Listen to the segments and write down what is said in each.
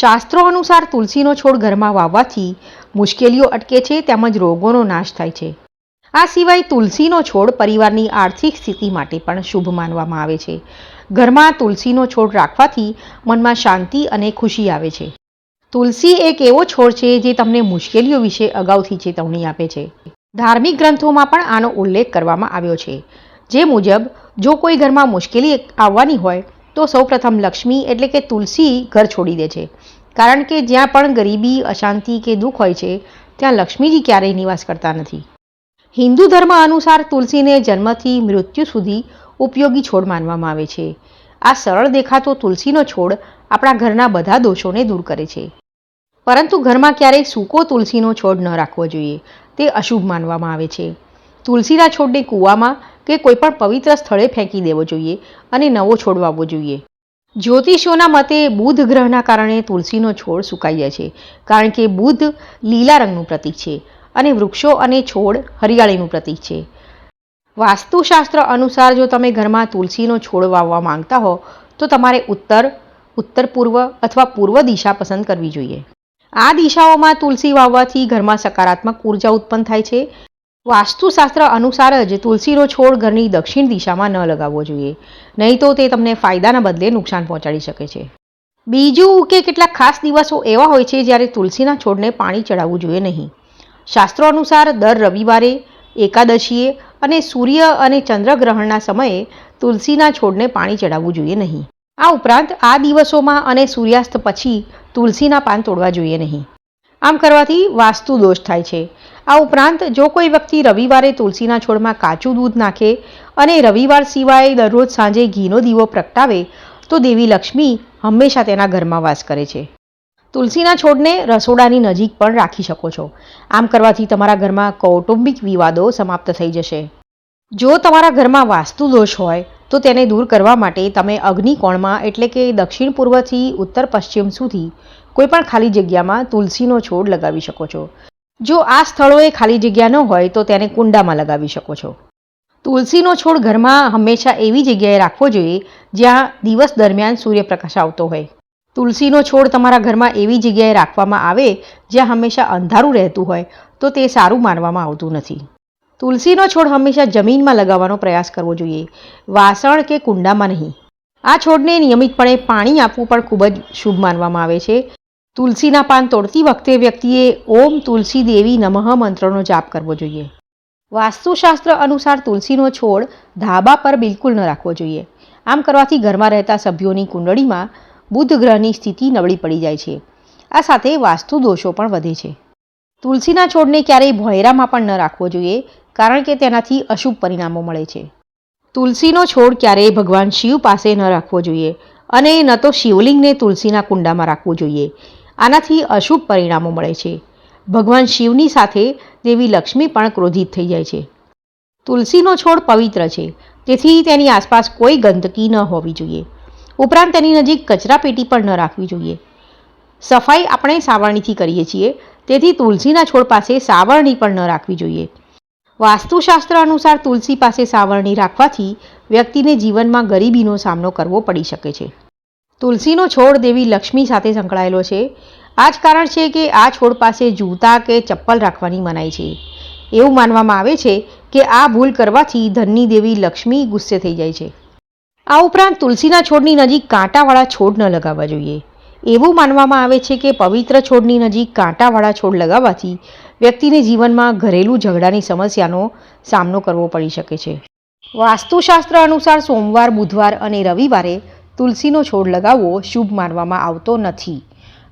શાસ્ત્રો અનુસાર તુલસીનો છોડ ઘરમાં વાવવાથી મુશ્કેલીઓ અટકે છે તેમજ રોગોનો નાશ થાય છે. આ સિવાય તુલસીનો છોડ પરિવારની આર્થિક સ્થિતિ માટે પણ શુભ માનવામાં આવે છે. ઘરમાં તુલસીનો છોડ રાખવાથી મનમાં શાંતિ અને ખુશી આવે છે. તુલસી એક એવો છોડ છે જે તમને મુશ્કેલીઓ વિશે અગાઉથી ચેતવણી આપે છે. ધાર્મિક ગ્રંથોમાં પણ આનો ઉલ્લેખ કરવામાં આવ્યો છે. જે મુજબ, જો કોઈ ઘરમાં મુશ્કેલી આવવાની હોય તો સૌપ્રથમ લક્ષ્મી એટલે કે તુલસી ઘર છોડી દે છે. કારણ કે જ્યાં પણ ગરીબી, અશાંતિ કે દુઃખ હોય છે, ત્યાં લક્ષ્મીજી ક્યારેય નિવાસ કરતા નથી. હિન્દુ ધર્મ અનુસાર તુલસીને જન્મથી મૃત્યુ સુધી ઉપયોગી છોડ માનવામાં આવે છે. આ સરળ દેખાતો તુલસીનો છોડ આપણા ઘરના બધા દોષોને દૂર કરે છે. પરંતુ ઘરમાં ક્યારેય સૂકો તુલસીનો છોડ ન રાખવો જોઈએ. તે અશુભ માનવામાં આવે છે. તુલસીના છોડને કૂવામાં કે કોઈપણ પવિત્ર સ્થળે ફેંકી દેવો જોઈએ અને નવો છોડ વાવવો જોઈએ. જ્યોતિષોના મતે બુધ ગ્રહના કારણે તુલસીનો છોડ સુકાઈ જાય છે, કારણ કે બુધ લીલા રંગનું પ્રતીક છે અને વૃક્ષો અને છોડ હરિયાળીનું પ્રતીક છે. વાસ્તુશાસ્ત્ર અનુસાર જો તમે ઘરમાં તુલસીનો છોડ વાવવા માંગતા હો, તો તમારે ઉત્તર ઉત્તર પૂર્વ અથવા પૂર્વ દિશા પસંદ કરવી જોઈએ. આ દિશાઓમાં તુલસી વાવવાથી ઘરમાં સકારાત્મક ઊર્જા ઉત્પન્ન થાય છે વાસ્તુશાસ્ત્ર અનુસાર જ તુલસીનો છોડ ઘરની દક્ષિણ દિશામાં ન લગાવવો જોઈએ. નહીં તો તે તમને ફાયદાના બદલે નુકસાન પહોંચાડી શકે છે. બીજું કે કેટલાક ખાસ દિવસો એવા હોય છે જ્યારે તુલસીના છોડને પાણી ચડાવવું જોઈએ નહીં. શાસ્ત્રો અનુસાર દર રવિવારે, એકાદશીએ અને સૂર્ય અને ચંદ્રગ્રહણના સમયે તુલસીના છોડને પાણી ચડાવવું જોઈએ નહીં. આ ઉપરાંત આ દિવસોમાં અને સૂર્યાસ્ત પછી તુલસીના પાન તોડવા જોઈએ નહીં. આમ કરવાથી વાસ્તુ દોષ થાય છે. આ ઉપરાંત જો કોઈ વ્યક્તિ રવિવારે તુલસીના છોડમાં કાચું દૂધ નાખે અને રવિવાર સિવાય દરરોજ સાંજે ઘીનો દીવો પ્રગટાવે, તો દેવી લક્ષ્મી હંમેશા તેના ઘરમાં વાસ કરે છે. તુલસીના છોડને રસોડાની નજીક પણ રાખી શકો છો. આમ કરવાથી તમારા ઘરમાં કૌટુંબિક વિવાદો સમાપ્ત થઈ જશે. જો તમારા ઘરમાં વાસ્તુ દોષ હોય, તો તેને દૂર કરવા માટે તમે અગ્નિકોણમાં એટલે કે દક્ષિણ પૂર્વથી ઉત્તર પશ્ચિમ સુધી કોઈપણ ખાલી જગ્યામાં તુલસીનો છોડ લગાવી શકો છો. જો આ સ્થળોએ ખાલી જગ્યા ન હોય તો તેને કુંડામાં લગાવી શકો છો. તુલસીનો છોડ ઘરમાં હંમેશા એવી જગ્યાએ રાખવો જોઈએ જ્યાં દિવસ દરમિયાન સૂર્યપ્રકાશ આવતો હોય. તુલસીનો છોડ તમારા ઘરમાં એવી જગ્યાએ રાખવામાં આવે જ્યાં હંમેશા અંધારું રહેતું હોય તો તે સારું માનવામાં આવતું નથી. તુલસીનો છોડ હંમેશા જમીનમાં લગાવવાનો પ્રયાસ કરવો જોઈએ, વાસણ કે કુંડામાં નહીં. આ છોડને નિયમિતપણે પાણી આપવું પણ ખૂબ જ શુભ માનવામાં આવે છે. તુલસીના પાન તોડતી વખતે વ્યક્તિએ ઓમ તુલસી દેવી નમઃ મંત્રનો જાપ કરવો જોઈએ. વાસ્તુશાસ્ત્ર અનુસાર તુલસીનો છોડ ધાબા પર બિલકુલ ન રાખવો જોઈએ. આમ કરવાથી ઘરમાં રહેતા સભ્યોની કુંડળીમાં બુધ ગ્રહની સ્થિતિ નબળી પડી જાય છે. આ સાથે વાસ્તુ દોષો પણ વધે છે. તુલસીના છોડને ક્યારેય ભોયરામાં પણ ન રાખવો જોઈએ, કારણ કે તેનાથી અશુભ પરિણામો મળે છે. તુલસીનો છોડ ક્યારેય ભગવાન શિવ પાસે ન રાખવો જોઈએ અને ન તો શિવલિંગને તુલસીના કુંડામાં રાખવું જોઈએ. આનાથી અશુભ પરિણામો મળે છે. ભગવાન શિવની સાથે દેવી લક્ષ્મી પણ ક્રોધિત થઈ જાય છે. તુલસીનો છોડ પવિત્ર છે. તેથી તેની આસપાસ કોઈ ગંદકી ન હોવી જોઈએ. ઉપરાંત તેની નજીક કચરાપેટી પણ ન રાખવી જોઈએ. સફાઈ આપણે સાવરણીથી કરીએ છીએ. તેથી તુલસીના છોડ પાસે સાવરણી પણ ન રાખવી જોઈએ. વાસ્તુશાસ્ત્ર અનુસાર તુલસી પાસે સાવરણી રાખવાથી વ્યક્તિને જીવનમાં ગરીબીનો સામનો કરવો પડી શકે છે. તુલસીનો છોડ દેવી લક્ષ્મી સાથે સંકળાયેલો છે. આ જ કારણ છે કે આ છોડ પાસે જૂતા કે ચપ્પલ રાખવાની મનાઈ છે. એવું માનવામાં આવે છે કે આ ભૂલ કરવાથી ધનની દેવી લક્ષ્મી ગુસ્સે થઈ જાય છે. આ ઉપરાંત તુલસીના છોડની નજીક કાંટાવાળા છોડ ન લગાવવા જોઈએ. એવું માનવામાં આવે છે કે પવિત્ર છોડની નજીક કાંટાવાળા છોડ લગાવવાથી વ્યક્તિને જીવનમાં ઘરેલું ઝઘડાની સમસ્યાનો સામનો કરવો પડી શકે છે. વાસ્તુશાસ્ત્ર અનુસાર સોમવાર, બુધવાર અને રવિવારે તુલસીનો છોડ લગાવવો શુભ માનવામાં આવતો નથી.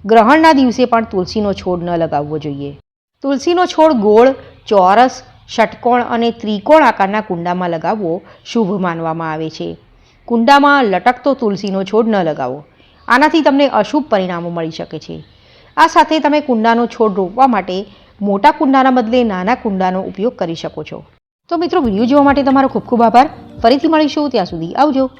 ગ્રહણના દિવસે પણ તુલસીનો છોડ ન લગાવવો જોઈએ. તુલસીનો છોડ ગોળ, ચોરસ, ષટકોણ અને ત્રિકોણ આકારના કુંડામાં લગાવવો શુભ માનવામાં આવે છે. કુંડામાં લટકતો તુલસીનો છોડ ન લગાવો. આનાથી તમને અશુભ પરિણામો મળી શકે છે. આ સાથે તમે કુંડાનો છોડ રોપવા માટે મોટા કુંડાના બદલે નાના કુંડાનો ઉપયોગ કરી શકો છો. તો મિત્રો, વીડિયો જોવા માટે તમારો ખૂબ ખૂબ આભાર. ફરીથી મળીશું, ત્યાં સુધી આવજો.